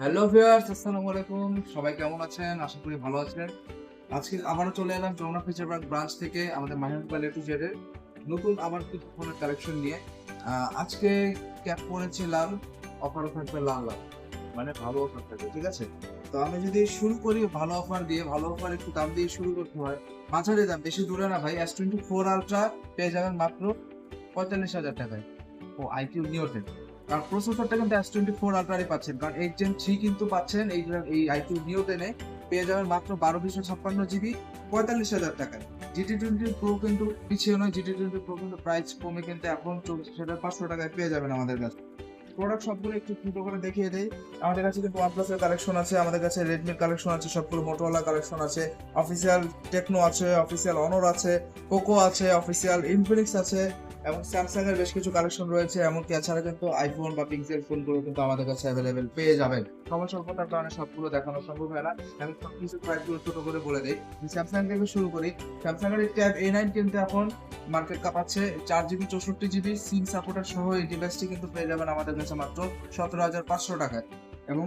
Hello viewers আসসালামু আলাইকুম। সবাই কেমন আছেন? আশা করি ভালো আছেন। আজকে আবারও চলে এলাম যমুনা ফিচারবাগ ব্রাঞ্চ থেকে, আমাদের মাহিন মাহিনুল টু জেডের নতুন আবার কিছু ফোনের কালেকশন নিয়ে। আজকে ক্যাপ পরেছে লাল অফারও থাকবে লাল লাল। মানে ভালো অফার থাকবে, ঠিক আছে? তো আমি যদি শুরু করি, ভালো অফার দিয়ে, ভালো অফার একটু দাম দিয়ে শুরু করতে হয়। মাঝারি দাম বেশি দূরে না ভাই এস টোয়েন্টি ফোর আলট্রা পেয়ে যাবেন মাত্র পঁয়তাল্লিশ হাজার টাকায়। ও আইকিউ নিওটেন কারণ প্রসেসরটা কিন্তু এস টোয়েন্টি ফোর আলট্রারই পাচ্ছেন, কারণ এইট জেন থ্রি কিন্তু পাচ্ছেন, এই এই আইকিউ নিও টেনে পেয়ে যাবেন মাত্র বারো দুশো ছাপ্পান্ন জিবি পঁয়তাল্লিশ হাজার টাকায়। জিটি টোয়েন্টি প্রো কিন্তু পিছিয়ে নয় জিটি টোয়েন্টি প্রো কিন্তু প্রাইস কমে কিন্তু এখন চৌত্রিশ হাজার পাঁচশো টাকায় পেয়ে যাবেন আমাদের কাছে। প্রোডাক্ট সবগুলো একটু ছোটো করে দেখিয়ে দেই। আমাদের কাছে কিন্তু এর কালেকশন আছে, আমাদের কাছে রেডমির কালেকশন আছে, সবগুলো মোটোওয়ালা কালেকশন আছে অফিসিয়াল টেকনো আছে অফিসিয়াল অনর আছে পোকো আছে অফিসিয়াল ইনফিনিক্স আছে এবং স্যামসাং এর বেশ কিছু কালেকশন রয়েছে, এমনকি এছাড়া কিন্তু আইফোন বা পিক্সেল ফোনগুলো কিন্তু আমাদের কাছে অ্যাভেলেবেল পেয়ে যাবেন। সময় স্বল্পতার কারণে সবগুলো দেখানো সম্ভব হয় না। আমি সব কিছু প্রাইসগুলো ছোট করে বলে দিই। স্যামসাং থেকে শুরু করি। স্যামসাং এর ট্যাব এ নাইন কিন্তু এখন মার্কেট কাপাচ্ছে। চার জিবি চৌষট্টি জিবি সিম সাপোর্টার সহ এই ডিভাইসটি কিন্তু পেয়ে যাবেন আমাদের কাছে মাত্র সতেরো হাজার পাঁচশো টাকায়। এবং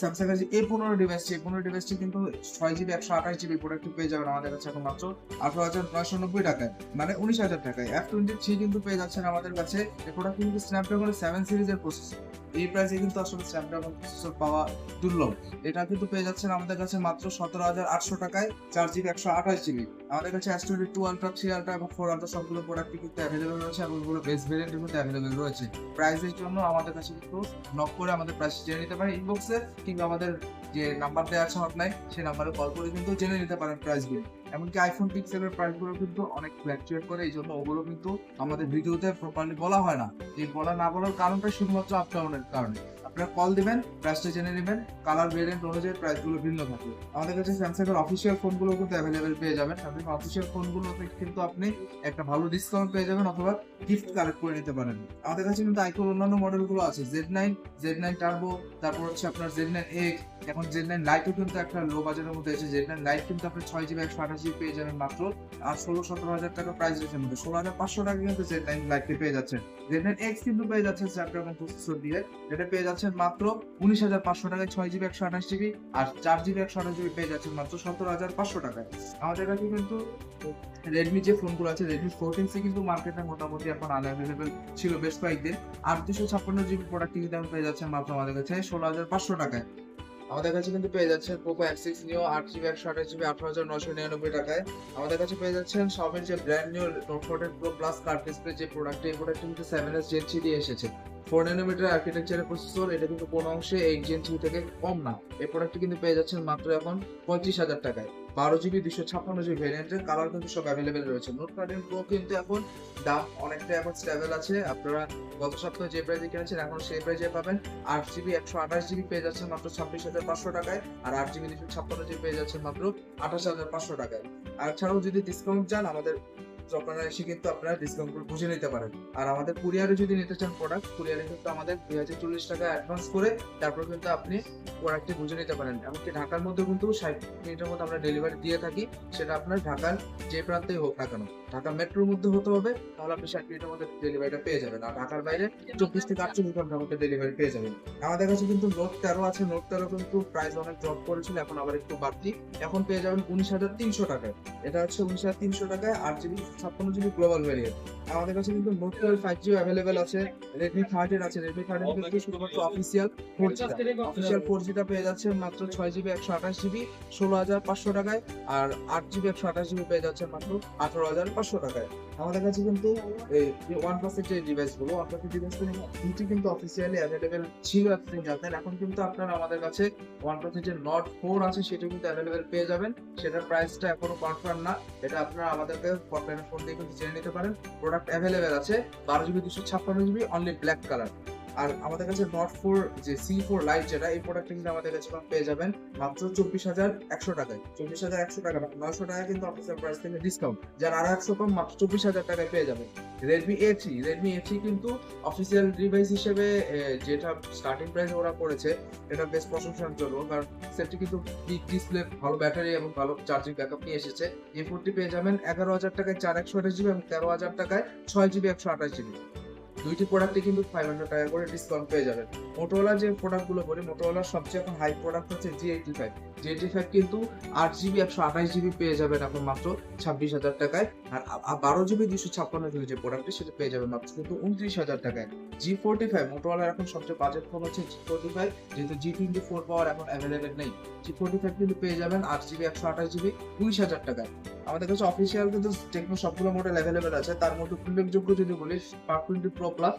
স্যামসাং যে এ পনেরো ডিভাইসটি এই পনেরো ডিভাইসটি কিন্তু ছয় জিবি একশো আঠাশ জিবি প্রোডাক্টটি পেয়ে যাবেন আমাদের কাছে এখন মাত্র আঠারো হাজার নয়শো নব্বই টাকায় মানে উনিশ হাজার টাকায়। এফ টোয়েন্টি থ্রি কিন্তু পেয়ে যাচ্ছেন আমাদের কাছে এই প্রোডাক্ট কিন্তু স্ন্যাপড্রাগনের সেভেন সিরিজের প্রসেসর এই প্রাইসে কিন্তু আসলে স্ন্যাপড্রাগন প্রসেসর পাওয়া দুর্লভ। এটা কিন্তু পেয়ে যাচ্ছেন আমাদের কাছে মাত্র সতেরো হাজার আটশো টাকায়, চার জিবি একশো আঠাশ জিবি আমাদের কাছে S twenty two Ultra three Ultra এবং ফোর আলট্রা সবগুলো প্রোডাক্টই কিন্তু অ্যাভেলেবেল রয়েছে এবং ওগুলো বেস্ট ভেরিয়েন্টের মধ্যে অ্যাভেলেবেল রয়েছে। প্রাইসের জন্য আমাদের কাছে কিন্তু নক করে আমাদের প্রাইস জেনে নিতে পারেন ইনবক্সে কিংবা আমাদের যে নাম্বার দেওয়া আছে হটলাইন সেই নাম্বারে কল করে কিন্তু জেনে নিতে পারেন প্রাইসগুলো এমনকি আইফোন পিক্সেলের প্রাইসগুলো কিন্তু অনেক ফ্ল্যাকচুয়েট করে, এই জন্য ওগুলো কিন্তু আমাদের ভিডিওতে প্রপারলি বলা হয় না। এই বলা না বলার কারণটা শুধুমাত্র আপ ডাউনের কারণে। আপনারা কল দিবেন প্রাইসটা জেনে নেবেন কালার ভেরিয়েন্ট অনুযায়ী প্রাইসগুলো ভিন্ন থাকে আমাদের কাছে স্যামসাং এর অফিসিয়াল ফোনগুলো কিন্তু অ্যাভেলেবেল পেয়ে যাবেন। স্যামসাং অফিসিয়াল ফোনগুলোতে কিন্তু আপনি একটা ভালো ডিসকাউন্ট পেয়ে যাবেন অথবা গিফট কালেক্ট করে নিতে পারেন। আমাদের কাছে কিন্তু আইফোন অন্যান্য মডেলগুলো আছে Z nine Z nine Turbo তারপর হচ্ছে আপনার জেড নাইন এক্স এখন জেড নাইন লাইটও কিন্তু একটা লো বাজারের মধ্যে এসে জেড নাইন লাইট কিন্তু আপনি ছয় জিবি একশো আঠাশ জিবি পেয়ে যাবেন মাত্র। আর ষোলো, সতেরো হাজার টাকা প্রাইস রেঞ্জের মধ্যে। ষোলো হাজার পাঁচশো টাকা কিন্তু জেড নাইন লাইটটি পেয়ে যাচ্ছেন। জেড নাইন এক্স কিন্তু পেয়ে যাচ্ছেন স্ন্যাপড্রাগন প্রসেসর দিয়ে। এটা পেয়ে যাচ্ছেন মাত্র উনিশ হাজার পাঁচশো টাকায় ছয় জিবি, একশো আঠাশ জিবি আর চার জিবি, একশো আঠাশ জিবি পেয়ে যাচ্ছেন মাত্র সতেরো হাজার পাঁচশো টাকায়। আমাদের কাছে কিন্তু রেডমি যে ফোনগুলো আছে রেডমি ফোরটিন সি কিন্তু মার্কেটে মোটামুটি এখন আনঅ্যাভেলেবেল ছিল বেশ কয়েকদিন। আর দুশো ছাপ্পান্ন জিবি প্রোডাক্ট কিন্তু আমি পেয়ে যাচ্ছেন মাত্র আমাদের কাছে ষোলো হাজার পাঁচশো টাকায়। আমাদের কাছে কিন্তু পেয়ে যাচ্ছেন পোকো এক্স সিক্স নিও আট জিবি, একশো আঠাশ জিবি আঠারো হাজার নশো নিরানব্বই টাকায়। আমাদের কাছে পেয়ে যাচ্ছেন সবের যে brand new Note fourteen pro plus card display যে প্রোডাক্ট এই প্রোডাক্ট কিন্তু সেভেন এস থ্রি দিয়ে এসেছে। ফোর নানোমিটার আর্কিটেকচারের প্রসেসর এটা কিন্তু কোনো অংশে এইট জেন থ্রি থেকে কম না। এই প্রোডাক্টটি কিন্তু পেয়ে যাচ্ছেন মাত্র এখন পঁয়ত্রিশ হাজার টাকায়। বারো জিবি দুশো ছাপ্পান্ন জিবি ভ্যারিয়েন্টের কালার কিন্তু সব অ্যাভেলেবেল রয়েছে। নোট থার্টিন প্রো কিন্তু এখন দাম অনেকটা এখন স্টেবল আছে। আপনারা গত সপ্তাহে যে প্রাইসে কিনেছেন, এখন সেই প্রাইসে পাবেন। আট জিবি একশো আঠাশ জিবি পেয়ে যাচ্ছেন মাত্র ছাব্বিশ হাজার পাঁচশো টাকায়। আর আট জিবি দুশো ছাপ্পান্ন জিবি পেয়ে যাচ্ছেন মাত্র আঠাশ হাজার পাঁচশো টাকায়। আর ছাড়াও যদি ডিসকাউন্ট চান, আমাদের আপনারা এসে কিন্তু আপনারা ডিসকাউন্ট বুঝে নিতে পারেন। আর আমাদের কুরিয়ারে যদি নিতে চান প্রোডাক্ট কুরিয়ারে কিন্তু আমাদের দুই হাজার চল্লিশ টাকা অ্যাডভান্স করে তারপর কিন্তু আপনি প্রোডাক্টটি বুঝে নিতে পারেন। এমনকি ঢাকার মধ্যে কিন্তু ষাট মিনিটের মধ্যে আমরা ডেলিভারি দিয়ে থাকি, সেটা আপনার ঢাকার যে প্রান্তেই হোক না কেন। ঢাকা মেট্রোর মধ্যে হতে হবে তাহলে আপনি ষাট মিনিটের মধ্যে ডেলিভারিটা পেয়ে যাবেন। আর ঢাকার বাইরে চব্বিশ থেকে আটচল্লিশ ঘণ্টার মধ্যে ডেলিভারি পেয়ে যাবেন। আমাদের কাছে কিন্তু নোট তেরো আছে। নোট তেরো কিন্তু প্রাইস অনেক ড্রপ করেছিল এখন আবার একটু বাড়তি। এখন পেয়ে যাবেন উনিশ হাজার তিনশো টাকায়। এটা হচ্ছে উনিশ হাজার তিনশো টাকায় আট জিবি ছাপ্পান্ন জিবি গ্লোবাল ভ্যারিয়েন্ট আমাদের কাছে কিন্তু Note twelve five G available আছে। রেডমি থার্টিন আছে। রেডমি থার্টিন কিন্তু শুধুমাত্র official four G official four জিটা পেয়ে যাচ্ছে মাত্র ছয় জিবি একশো আঠাশ জিবি ষোলো হাজার পাঁচশো টাকায়। আর আট জিবি একশো আঠাশ জিবি পেয়ে যাচ্ছে মাত্র আঠারো হাজার পাঁচশো টাকায়। আমাদের কাছে কিন্তু কিন্তু অফিসিয়ালি অ্যাভেলেবেল ছিল এতদিন জানতেন এখন কিন্তু আপনারা আমাদের কাছে ওয়ান যে নট ফোর আছে, সেটা কিন্তু অ্যাভেলেবেল পেয়ে যাবেন। সেটার প্রাইসটা এখনও কনফার্ম না। এটা আপনারা আমাদেরকে ফোন দিয়ে কিন্তু জেনে নিতে পারেন। প্রোডাক্ট অ্যাভেলেবেল আছে, বারো জিবি দুশো ছাপ্পান্ন জিবি অনলি ব্ল্যাক কালার আর আমাদের কাছে নট ফোর যে সি ফোর লাইট যেটা, এই প্রোডাক্ট কিন্তু আমাদের কাছে পেয়ে যাবেন মাত্র চব্বিশ হাজার একশো টাকায়। চব্বিশ হাজার একশো টাকা নয়শো টাকা কিন্তু অফিসিয়াল প্রাইস থেকে ডিসকাউন্ট যার আরও একশো কম, মাত্র চব্বিশ হাজার টাকায় পেয়ে যাবেন। Redmi A three Redmi A three কিন্তু অফিসিয়াল ডিভাইস হিসেবে যেটা স্টার্টিং প্রাইস ওরা করেছে, এটা বেশ প্রশংসার জন্য, কারণ সেটটি কিন্তু বিগ ডিসপ্লে ভালো ব্যাটারি এবং ভালো চার্জিং ব্যাকআপ নিয়ে এসেছে। এই ফোনটি পেয়ে যাবেন এগারো হাজার টাকায় চার একশো আঠাশ জিবি এবং তেরো হাজার টাকায় ছয় জিবি একশো আঠাশ জিবি দুইটি প্রোডাক্টে কিন্তু ফাইভ হান্ড্রেড টাকা করে ডিসকাউন্ট পেয়ে যাবেন। মোটোলা যে প্রোডাক্টগুলো বলি মোটোলার সবচেয়ে এখন হাই প্রোডাক্ট হচ্ছে জি eighty five G eighty five কিন্তু আট জিবি একশো আঠাশ জিবি পেয়ে যাবেন এখন মাত্র ছাব্বিশ হাজার টাকায়। আর বারো জিবি দুশো ছাপ্পান্ন জিবি যে প্রোডাক্টটি সেটা পেয়ে যাবেন মাত্র কিন্তু উনত্রিশ হাজার টাকায়। জি ফোর্টি ফাইভ মোটোলার এখন সবচেয়ে বাজেট ফোন হচ্ছে জি ফোর্টি ফাইভ যেহেতু জি টোয়েন্টি ফোর পাওয়ার এখন অ্যাভেলেবেল নেই। জি ফোর্টি ফাইভ কিন্তু পেয়ে যাবেন আট জিবি একশো আঠাশ জিবি উনিশ হাজার টাকায়। আমাদের কাছে অফিসিয়াল কিন্তু টেকনো সবগুলো মডেল অ্যাভেলেবেল আছে, তার মধ্যে উল্লেখযোগ্য যদি বলি স্পার্ক টোয়েন্টি প্রো প্লাস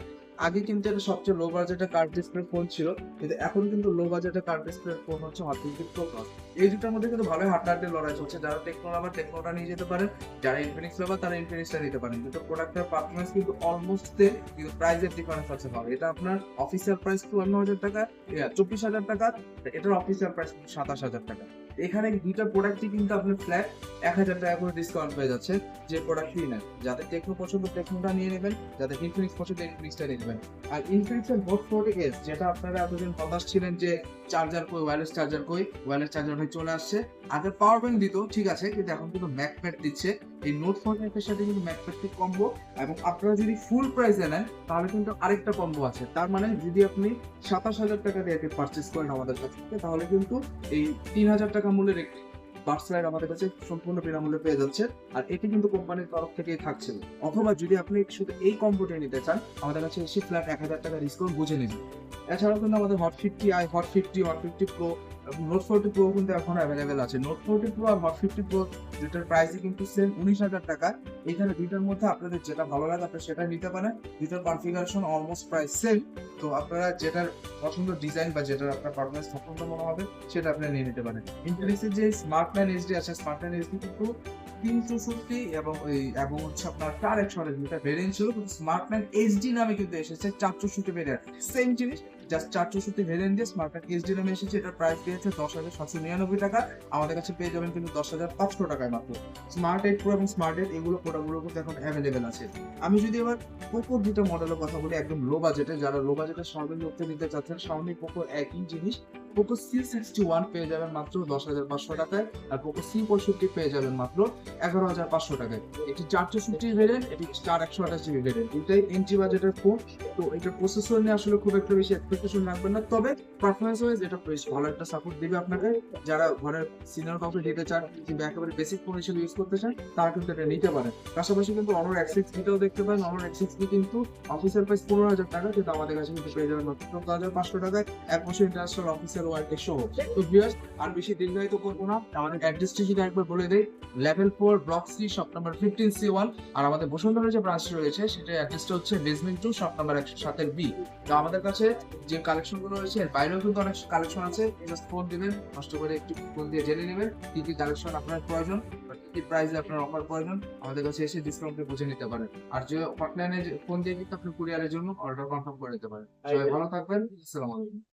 আগে কিন্তু এটা সবচেয়ে লো বাজেটের কার্ড ডিসপ্লে ফোন ছিল, কিন্তু এখন কিন্তু লো বাজেটের কার্ড ডিসপ্লে ফোন হচ্ছে হট টোয়েন্টি প্রো প্লাস এই দুটার মধ্যে কিন্তু ভালোই হাড্ডাহাড্ডি লড়াই চলছে। যারা টেকনো লাভার টেকনোটা নিয়ে যেতে পারেন, যারা ইনফিনিক্স লাভার তারা ইনফিনিক্সটা নিতে পারেন। কিন্তু প্রোডাক্টের পারফরমেন্স কিন্তু অলমোস্ট সেম কিন্তু প্রাইসের ডিফারেন্স আছে ভালো। এটা আপনার অফিসিয়াল প্রাইস চুয়ান্ন হাজার টাকা চব্বিশ হাজার টাকা এটার অফিসিয়াল প্রাইস সাতাশ হাজার টাকা। এখানে দুইটা প্রোডাক্টই কিন্তু আপনি ফ্ল্যাট এক হাজার টাকা করে ডিসকাউন্ট পেয়ে যাচ্ছে যে প্রোডাক্টই নেন যাদের টেকনো পছন্দ টেকনোটা নিয়ে নেবেন, যাদের ইনফিনিক্স পছন্দ ইনফিনিক্সটা নিয়ে নেবেন। আর ইনফিনিক্সের নোট ফোর্টি এস যেটা আপনারা এতদিন হতাশ ছিলেন যে চার্জার কই ওয়্যারলেস চার্জার কই ওয়্যারলেস চার্জার হয়ে চলে আসছে। আগে পাওয়ার ব্যাংক দিত, ঠিক আছে, কিন্তু এখন কিন্তু ম্যাকপ্যাড দিচ্ছে। এই নোট ফোর্টি এর সাথে কিন্তু ম্যাকপ্যাডটি কম্বো এবং আপনারা যদি ফুল প্রাইসে নেন, তাহলে কিন্তু আরেকটা কম্বো আছে। তার মানে যদি আপনি সাতাশ হাজার টাকা দিয়ে পারচেস করেন আমাদের কাছ থেকে, তাহলে কিন্তু এই তিন হাজার টাকা মূল্যের একটি বার্সলাইট আমাদের কাছে সম্পূর্ণ বিনামূল্যে পেয়ে যাচ্ছে। আর এটি কিন্তু কোম্পানির তরফ থেকেই থাকছে। অথবা যদি আপনি শুধু এই কম্পিউটার নিতে চান, আমাদের কাছে এসে ফ্ল্যাট এক হাজার টাকা ডিসকাউন্ট বুঝে নিন। এছাড়াও কিন্তু আমাদের Hot fifty I Hot fifty Hot fifty pro Note forty pro কিন্তু এখন অ্যাভেলেবেল আছে। নোট ফোরটি প্রো আর ফিফটি প্রো যেটার প্রাইসই কিন্তু সেম উনিশ হাজার টাকা। এখানে দুইটার মধ্যে আপনাদের যেটা ভালো লাগে আপনারা সেটা নিতে পারেন। দুইটার কনফিগারেশন অলমোস্ট প্রাইস সেম তো আপনারা যেটার পছন্দ ডিজাইন বা যেটার আপনার পারফরমেন্স পছন্দ মনে হবে, সেটা আপনি নিয়ে নিতে পারেন। ইনফিনিক্সের যে স্মার্ট নাইন এইচডি আছে স্মার্ট নাইন এইচডি কিন্তু তিন চৌষট্টি এবং ওই এবং হচ্ছে আপনার চার একশো আঠাশ ভেরিয়েন্ট ছিল, কিন্তু স্মার্ট নাইন এইচডি নামে কিন্তু এসেছে চার চৌষট্টি সেম জিনিস জাস্ট চার চৌষট্টি ভেরিয়েন্ট দিয়ে স্মার্ট নাইন এইচডি নামে এসেছে, এটার প্রাইস পেয়েছে দশ হাজার সাতশো নিরানব্বই টাকা। আমাদের কাছে পেয়ে যাবেন কিন্তু দশ হাজার পাঁচশো টাকায় মাত্র। স্মার্ট এইট প্রো এবং স্মার্ট এইট এগুলো প্রোডাক্টগুলো কিন্তু এখন অ্যাভেলেবেল আছে। আমি যদি এবার পোকো দুটো মডেলের কথা বলি, একদম লো বাজেটে যারা লো বাজেটে সামনে করতে নিতে চাচ্ছেন সামনে পোকো একই জিনিস। পোকো সি সিক্সটি ওয়ান পেয়ে যাবেন মাত্র দশ হাজার পাঁচশো টাকায়, আর পোকো সি পঁয়ষট্টি পেয়ে যাবেন মাত্র এগারো হাজার পাঁচশো টাকায়। এটি চার চৌষট্টি ভেরিয়েন্ট এটি চার একশো আঠাশ জিবি ভেরিয়েন্ট এটাই এনটি বাজেটের ফোন তো এটার প্রসেসর নিয়ে আসলে খুব একটা বেশি এক্সপেকটেশন রাখবেন না। তবে পারফরমেন্স ওয়াইজ এটা বেশ ভালো একটা সাপোর্ট দিবে আপনাকে। যারা ঘরের সিনিয়র কাউকে নিতে চান, কিংবা একেবারে বেসিক ফোন হিসেবে ইউজ করতে চান, তারা কিন্তু এটা নিতে পারেন। পাশাপাশি কিন্তু অনর এক্সিক্স বিটাও দেখতে পারেন। অনর এক্সিক্স বি কিন্তু অফিসিয়াল প্রাইস পনেরো হাজার টাকা, কিন্তু আমাদের কাছে কিন্তু পেয়ে যাবেন মাত্র চোদ্দ হাজার পাঁচশো টাকায়। এক বছর ইন্টারন্যাশনাল অফিসিয়াল ওয়ারেন্টি সহ তো ভিউয়ার্স আর বেশি দীর্ঘায়িত করব না। আমাদের অ্যাড্রেসটি যদি একবার বলে দেই level four block C shop number fifteen C one আর আমাদের বসুন্ধরা যে ব্রাঞ্চ রয়েছে সেটা অ্যাড্রেসটা হচ্ছে বেসমেন্ট টু শপ নাম্বার একশো সাতের বি তো আমাদের কাছে যে কালেকশনগুলো রয়েছে এর বাইরেও কিন্তু অনেক কালেকশন আছে। জাস্ট ফোন দিবেন কষ্ট করে একটু ফোন দিয়ে জেনে নেবেন কি কি কালেকশন আপনার প্রয়োজন কি কি প্রাইসে আপনার অফার প্রয়োজন। আমাদের কাছে এসে ডিসকাউন্টে বুঝে নিতে পারেন। আর যে হটলাইনে ফোন দিয়ে কিন্তু আপনি কুরিয়ারের জন্য অর্ডার কনফার্ম করে নিতে পারেন। সবাই ভালো থাকবেন। আসসালামু আলাইকুম।